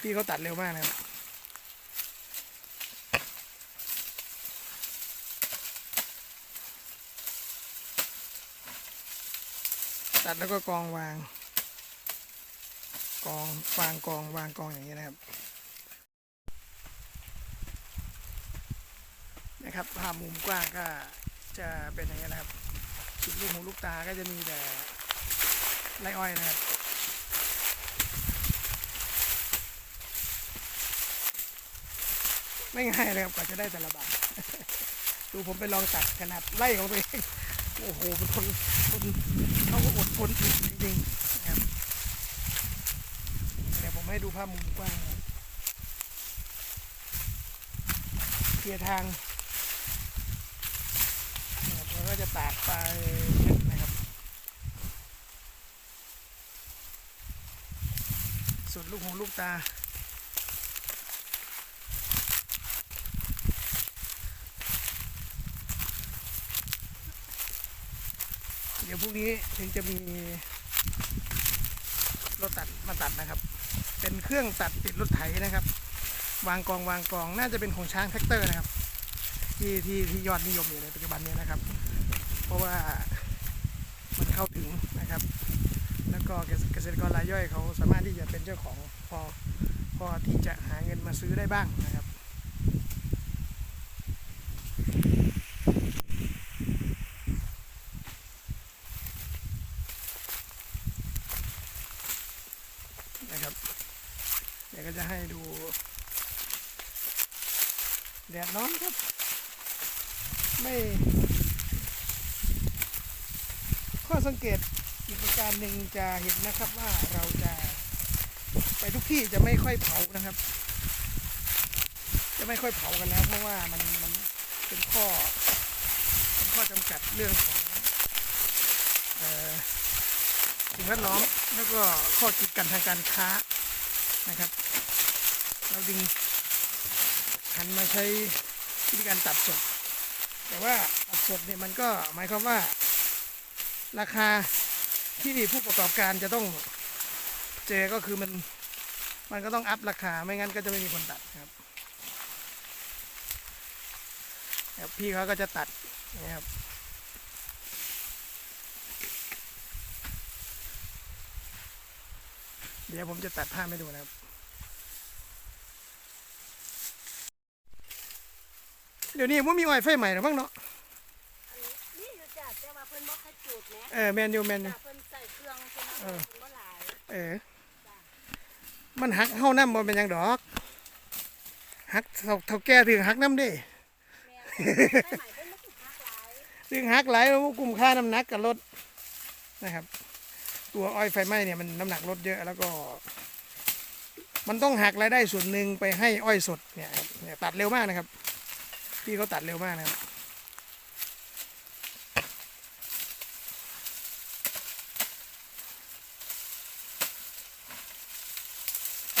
พี่เขาตัดเร็วมากนะครับตัดแล้วก็กองวาง กองวางกองวางกองอย่างนี้นะครับนะครับภาพมุมกว้างก็จะเป็นอย่างนี้นะครับสุดลูกหูลูกตาก็จะมีแต่ไรอ้อยนะครับ ไม่ง่ายเลยครับกว่าจะได้แต่ละบาทดูผมไปลองตัดขนาดไล่ของตัวเองโอ้โหเป็นคนคนเขาก็อดทนจริงๆนะครับเดี๋ยวผมให้ดูภาพมุมกว้างเคลียร์ทางแล้วก็จะตากไปนะครับ สุดลูกหูลูกตา ดี๋ยวพรุ่งนี้ถึงจะมีรถตัดมาตัดนะครับ เป็นเครื่องตัดติดรถไถนะครับ วางกองวางกองน่าจะเป็นของช้างแท็กเตอร์นะครับ ที่ที่ที่ยอดนิยมอยู่ในปัจจุบันนี้นะครับ เพราะว่ามันเข้าถึงนะครับ แล้วก็เกษตรกรรายย่อยเขาสามารถที่จะเป็นเจ้าของพอพอที่จะหาเงินมาซื้อได้บ้างนะครับนะครับ เดี๋ยวก็จะ ให้ดู แดดร้อนครับ ไม่ ข้อสังเกตอีกประการหนึ่งจะเห็นนะครับว่าเราจะไปทุกที่จะไม่ค่อยเผานะครับ จะไม่ค่อยเผากันแล้ว เพราะว่ามันมันเป็นข้อเป็นข้อจำกัดเรื่องของอ่อสิ่งแวดล้อมแล้วก็ข้อกีดกันทางการค้านะครับ เราดึงหันมาใช้วิธีการตัดสด แต่ว่าตัดสดเนี่ยมันก็หมายความว่า ราคาที่ผู้ประกอบการจะต้องเจก็คือมันมันก็ต้องอัพราคาไม่งั้นก็จะไม่มีคนตัดครับครับพี่เขาก็จะตัดนะครับเดี๋ยวผมจะตัดภาให้ดูนะครับ เดี๋ยวนี้ว่ามีไวไฟใหม่หรือบ้างเนาะนี่อยู่จ้ะแต่ว่าเพิ่นบ่ค่อยจูดแหมเออแมนยูแมนยูจ้ะเพิ่นใส่เครื่องเพิ่นเอเอาอ เพิ่นบ่หลาย เออ มันหักเฮาน้ำบ่เป็นหยังดอก หักเท่าเท่าแก่ถึงหักน้ำเด้แม่นใส่ใหม่เพิ่นบ่สิหักหลายถึงหักหลายแล้วกลุ่มค่าน้ำหนักกับรถนะครับ ตัวอ้อยไฟไหม้เนี่ยมันน้ำหนักลดเยอะแล้วก็ มันต้องหักรายได้ส่วนหนึ่งไปให้อ้อยสดเนี่ยครับเนี่ยตัดเร็วมากนะครับ พี่เขาตัดเร็วมากนะครับ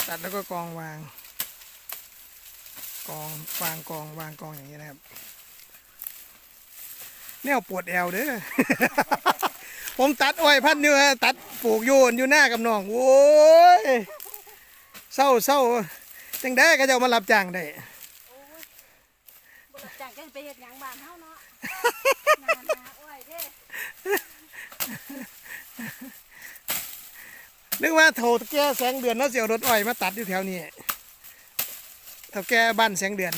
ตัดแล้วก็กองวาง กองวางกองวางกองอย่างนี้นะครับแนวปวดแอวเด้อผมตัดอ้อยพันธุ์อยู่ฮะตัดปลูกโยนอยู่หน้ากับน้องโอ้ยเศร้าเศร้าจังได้ก็จะเอามารับจ้างได้โอ้ย บ่รับจ้างกันไปเฮ็ดหยังบ้านเฮาเนาะนานาอ้อยเด้นึกว่าโถแก่แสงเดือนแล้วเสียวรถอ้อยมาตัดอยู่แถวนี้เท่าแก่บ้านแสงเดือน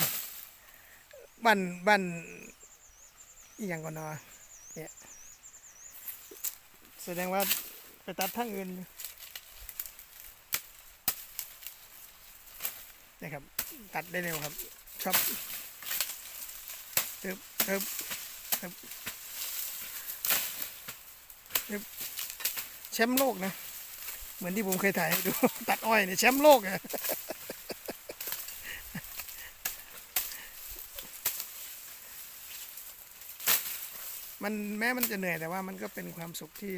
บ้านบ้านอีหยังก่อนเนาะเนี่ยแสดงว่าไปตัดทางอื่นนะครับ ตัดได้เร็วครับชอบ ตึบตึบตึบตึบแชมป์โลกนะ เหมือนที่ผมเคยถ่ายให้ดู ตัดอ้อยเนี่ยแชมป์โลกอะมันแม้มันจะเหนื่อยแต่ว่ามันก็เป็นความสุขที่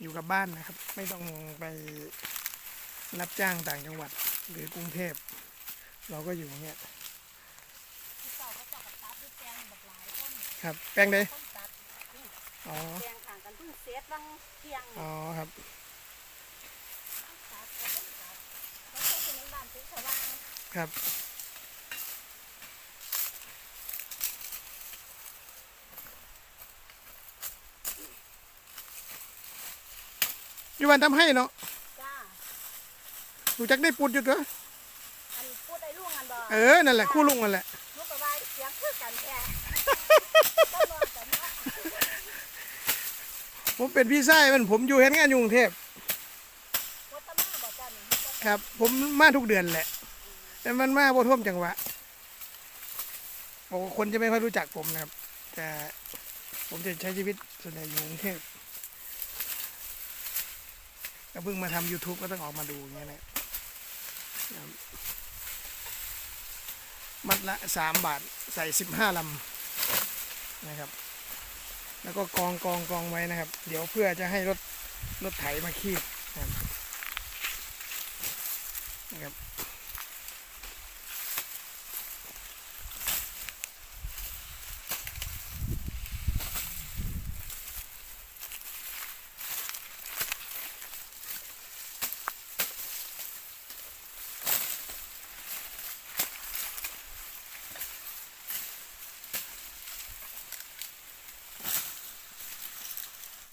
อยู่กับบ้านนะครับ ไม่ต้องไปรับจ้างต่างจังหวัดหรือกรุงเทพ เราก็อยู่อย่างเงี้ย เจ้าเขาเจ้าก็ตัดด้วยแปลงบักหลายต้น ครับ แปลงใดต้นตัดอ๋อ แปลงข้างกันเพิ่งเสร็จบางเที่ยงอ๋อครับ ตัดเอาต้นตัดแล้วต้นครับ อยู่วันทำให้เนาะจ้ารู้จักได้ปุดอยู่ตัวอันพูดไอ้ลุงอันบ่เออ นั่นแหละ คู่ลุงนั่นแหละ ลูกก็ว่าเสียงคือกันแท้ต้องนอนกันเนาะ ผมเป็นพี่ชายมันผมอยู่เห็นงานอยู่กรุงเทพครับ ผมมาทุกเดือนแหละ แต่มันมาบ่ท่วมจังหวะบอกคนจะไม่ค่อยรู้จักผมนะครับ แต่ผมจะใช้ชีวิตส่วนใหญ่อยู่กรุงเทพก็เพิ่งมาทำ YouTube ก็ต้องออกมาดูอย่างเงี้ยนะมัดละสามบาทใส่สิบห้าลำนะครับ แล้วก็กองกองกองไว้นะครับ เดี๋ยวเพื่อจะให้รถรถไถมาคีบนะครับนะครับ